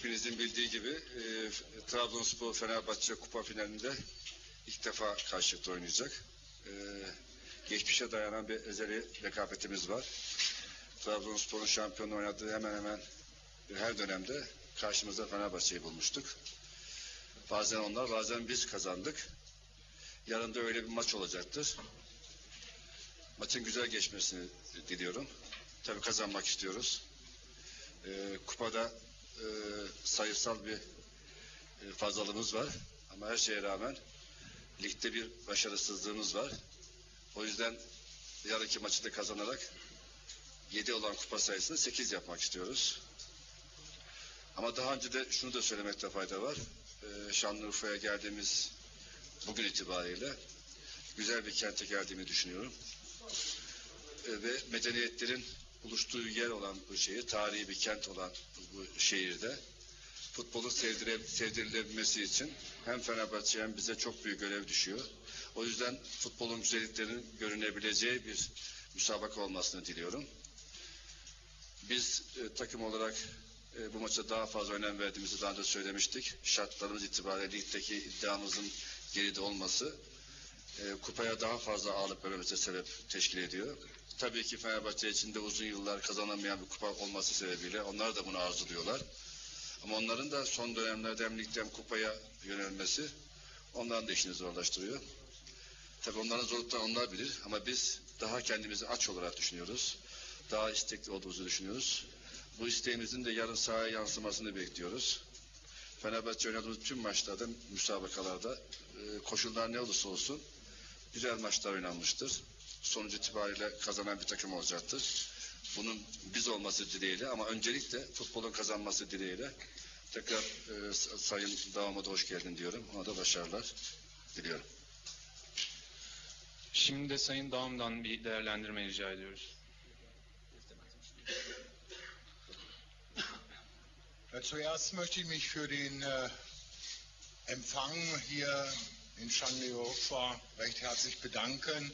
hepinizin bildiği gibi e, Trabzonspor Fenerbahçe kupa finalinde ilk defa karşılıklı oynayacak. E, geçmişe dayanan bir ezeli rekabetimiz var. Trabzonspor'un şampiyonu oynadığı hemen hemen her dönemde karşımızda Fenerbahçe'yi bulmuştuk. Bazen onlar, bazen biz kazandık. Yarın da öyle bir maç olacaktır. Maçın güzel geçmesini diliyorum. Tabii kazanmak istiyoruz. Ee, kupada e, sayısal bir e, fazlalığımız var. Ama her şeye rağmen ligde bir başarısızlığımız var. O yüzden yarınki maçı da kazanarak 7 olan kupa sayısını 8 yapmak istiyoruz. Ama daha önce de şunu da söylemekte fayda var. Ee, Şanlıurfa'ya geldiğimiz bugün itibariyle güzel bir kente geldiğimi düşünüyorum. Ee, ve medeniyetlerin buluştuğu yer olan bu şeyi, tarihi bir kent olan bu şehirde futbolun sevdire, sevdirilebilmesi için hem Fenerbahçe hem bize çok büyük görev düşüyor. O yüzden futbolun güzelliklerinin görünebileceği bir müsabaka olmasını diliyorum. Biz e, takım olarak e, bu maça daha fazla önem verdiğimizi daha önce söylemiştik. Şartlarımız itibariyle ligdeki iddiamızın geride olması e, kupaya daha fazla ağırlık vermemize sebep teşkil ediyor. Tabii ki Fenerbahçe için de uzun yıllar kazanamayan bir kupa olması sebebiyle onlar da bunu arzuluyorlar. Ama onların da son dönemlerde hem ligden kupaya yönelmesi onların da işini zorlaştırıyor. Tabii onların zorluklarını onlar bilir ama biz daha kendimizi aç olarak düşünüyoruz. Daha istekli olduğumuzu düşünüyoruz. Bu isteğimizin de yarın sahaya yansımasını bekliyoruz. Fenerbahçe oynadığımız tüm maçlarda, müsabakalarda e, koşullar ne olursa olsun güzel maçlar oynanmıştır. Sonuç itibariyle kazanan bir takım olacaktır. Bunun biz olması dileğiyle ama öncelikle futbolun kazanması dileğiyle tekrar e, Sayın Davam'a da hoş geldin diyorum. Ona da başarılar diliyorum. Şimdi de Sayın Dağım'dan bir değerlendirme rica ediyoruz. Ja, zuerst möchte ich mich für den äh, Empfang hier in Shangliurfa recht herzlich bedanken.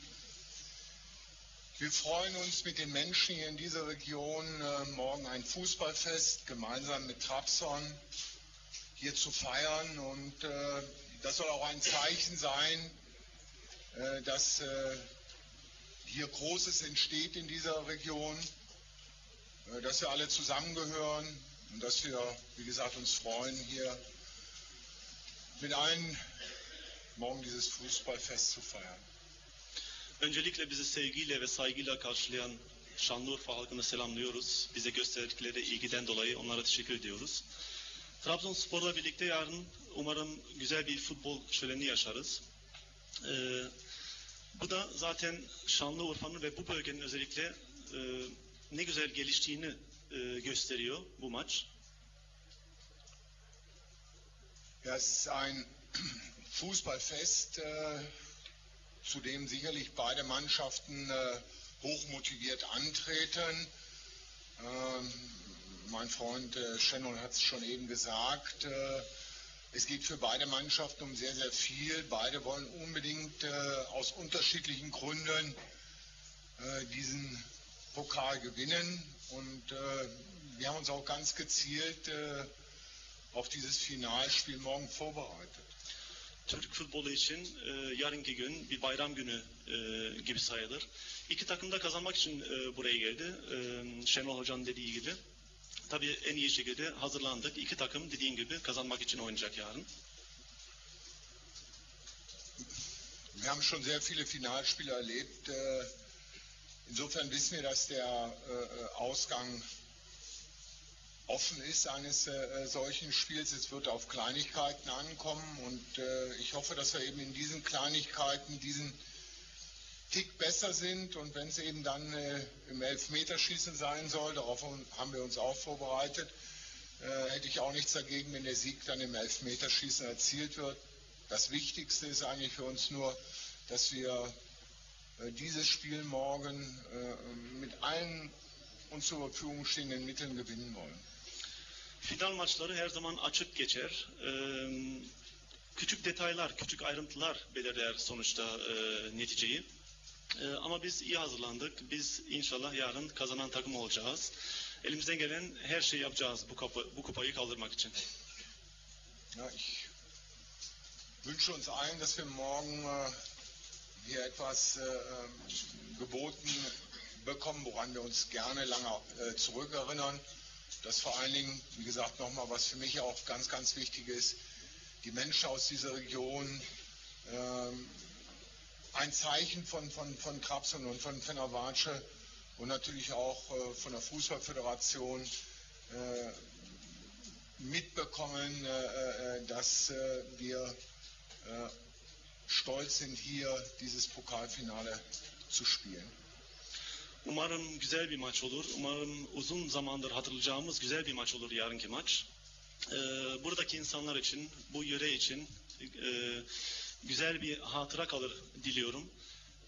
Wir freuen uns mit den Menschen hier in dieser Region äh, morgen ein Fußballfest gemeinsam mit Trabzon hier zu feiern und äh, das soll auch ein Zeichen sein, äh, dass hier Großes entsteht in dieser Region, dass wir alle zusammengehören und dass wir, wie gesagt, uns freuen, hier mit allen morgen dieses Fußballfest zu feiern. Öncelikle bizi sevgiyle ve saygıyla karşılayan Şanlıurfa halkını selamlıyoruz. Bize gösterdikleri ilgiden dolayı onlara teşekkür ediyoruz. Trabzonspor'la birlikte yarın umarım güzel bir futbol şöleni yaşarız. Ee, bu da zaten Şanlıurfa'nın ve bu bölgenin özellikle e, ne güzel geliştiğini e, gösteriyor bu maç. Ja, es ist ein Fußballfest, äh, zu dem sicherlich beide Mannschaften äh, hochmotiviert antreten. Ähm, mein Freund äh, Shannon hat es schon eben gesagt. Äh, es geht für beide Mannschaften um sehr, sehr viel. Beide wollen unbedingt äh, aus unterschiedlichen Gründen äh, diesen Pokal gewinnen. Und äh, wir haben uns auch ganz gezielt auf dieses Finalspiel morgen vorbereitet. Türk futbolu için e, yarınki gün bir bayram günü e, gibi sayılır. İki takım da kazanmak için e, buraya geldi. E, Şenol Hoca'nın dediği gibi. Tabii en iyi şekilde hazırlandık. İki takım dediğin gibi kazanmak için oynayacak yarın. Wir haben schon sehr viele Finalspiele erlebt. Äh, Insofern wissen wir, dass der äh, Ausgang offen ist eines äh, solchen Spiels. Es wird auf Kleinigkeiten ankommen und äh, ich hoffe, dass wir eben in diesen Kleinigkeiten diesen Tick besser sind und wenn es eben dann äh, im Elfmeterschießen sein soll, darauf haben wir uns auch vorbereitet, äh, hätte ich auch nichts dagegen, wenn der Sieg dann im Elfmeterschießen erzielt wird. Das Wichtigste ist eigentlich für uns nur, dass wir äh, dieses Spiel morgen äh, mit allen uns zur Verfügung stehenden Mitteln gewinnen wollen. Final maçları her zaman açık geçer. Ee, küçük detaylar, küçük ayrıntılar belirler sonuçta e, neticeyi. Ee, ama biz iyi hazırlandık. Biz inşallah yarın kazanan takım olacağız. elimizden gelen her şeyi yapacağız bu, kapı, bu kupayı kaldırmak için. Ja, ich wünsche uns allen, dass wir morgen äh, hier etwas äh, ähm, geboten bekommen, woran wir uns gerne lange äh, zurückerinnern. Das vor allen Dingen, wie gesagt, nochmal, was für mich auch ganz, ganz wichtig ist, die Menschen aus dieser Region, ähm, ein Zeichen von, von, von Trabzon und von Fenerbahce und natürlich auch äh, von der Fußballföderation äh, mitbekommen, äh, äh, dass äh, wir äh, stolz sind, hier dieses Pokalfinale zu spielen. Umarım güzel bir maç olur. Umarım uzun zamandır hatırlayacağımız güzel bir maç olur yarınki maç. Ee, buradaki insanlar için, bu yöre için e, güzel bir hatıra kalır diliyorum.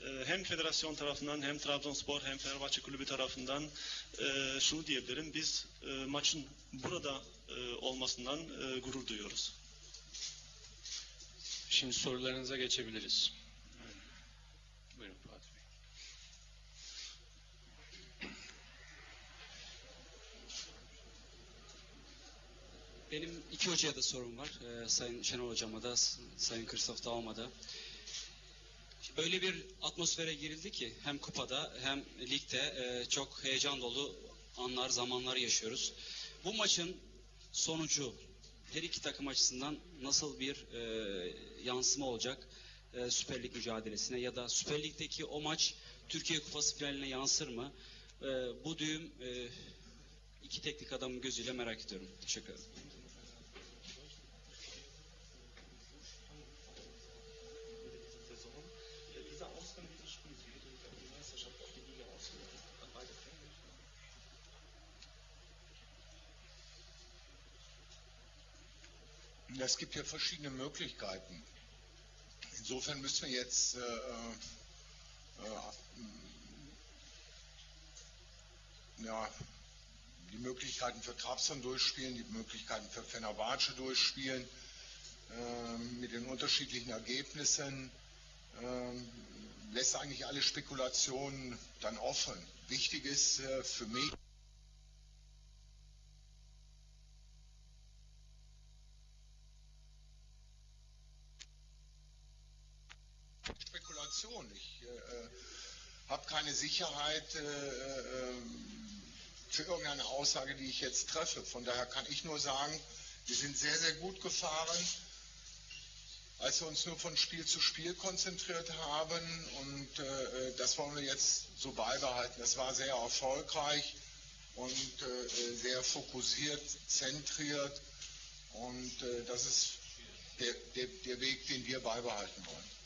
Ee, hem federasyon tarafından hem Trabzonspor hem Fenerbahçe Kulübü tarafından e, şunu diyebilirim. Biz e, maçın burada e, olmasından e, gurur duyuyoruz. Şimdi sorularınıza geçebiliriz. Benim iki hocaya da sorum var. Ee, Sayın Şenol Hocama da, Sayın Kırsof Dağım'a da. Öyle bir atmosfere girildi ki hem kupada hem ligde e, çok heyecan dolu anlar, zamanlar yaşıyoruz. Bu maçın sonucu her iki takım açısından nasıl bir e, yansıma olacak e, Süper Lig mücadelesine ya da Süper Lig'deki o maç Türkiye Kupası finaline yansır mı? E, bu düğüm e, iki teknik adamın gözüyle merak ediyorum. Teşekkür ederim. Es gibt hier verschiedene Möglichkeiten. Insofern müssen wir jetzt äh, äh, ja, die Möglichkeiten für Trabzon durchspielen, die Möglichkeiten für Fenerbahce durchspielen, ähm, mit den unterschiedlichen Ergebnissen. Ähm, lässt eigentlich alle Spekulationen dann offen. Wichtig ist äh, für mich, Spekulation. Ich äh, habe keine Sicherheit äh, äh, für irgendeine Aussage, die ich jetzt treffe. Von daher kann ich nur sagen, wir sind sehr, sehr gut gefahren, als wir uns nur von Spiel zu Spiel konzentriert haben. Und äh, das wollen wir jetzt so beibehalten. Das war sehr erfolgreich und äh, sehr fokussiert, zentriert. Und äh, das ist der, der, der Weg, den wir beibehalten wollen.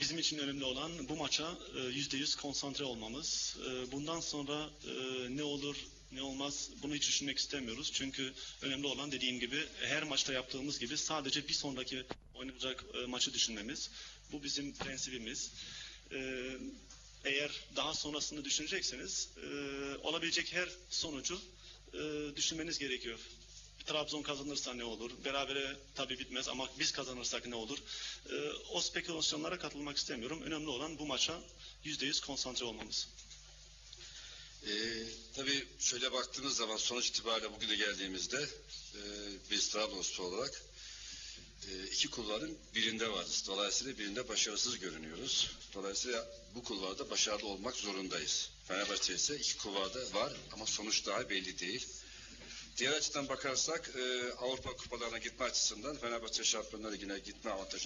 Bizim için önemli olan bu maça e, yüzde yüz konsantre olmamız. E, Bundan sonra e, ne olur ne olmaz bunu hiç düşünmek istemiyoruz. Çünkü önemli olan dediğim gibi her maçta yaptığımız gibi sadece bir sonraki oynanacak maçı düşünmemiz. Bu bizim prensibimiz. Eğer daha sonrasını düşünecekseniz olabilecek her sonucu düşünmeniz gerekiyor. Trabzon kazanırsa ne olur? Berabere tabii bitmez ama biz kazanırsak ne olur? Ee, o spekülasyonlara katılmak istemiyorum. Önemli olan bu maça %100 konsantre olmamız. Ee, tabii şöyle baktığımız zaman sonuç itibariyle bugüne geldiğimizde e, biz Trabzonspor olarak e, iki kulvarın birinde varız. Dolayısıyla birinde başarısız görünüyoruz. Dolayısıyla bu kulvarda başarılı olmak zorundayız. Fenerbahçe ise iki kulvarda var ama sonuç daha belli değil. Diğer açıdan bakarsak e, Avrupa kupalarına gitme açısından Fenerbahçe Şampiyonlar Ligi'ne gitme avantajı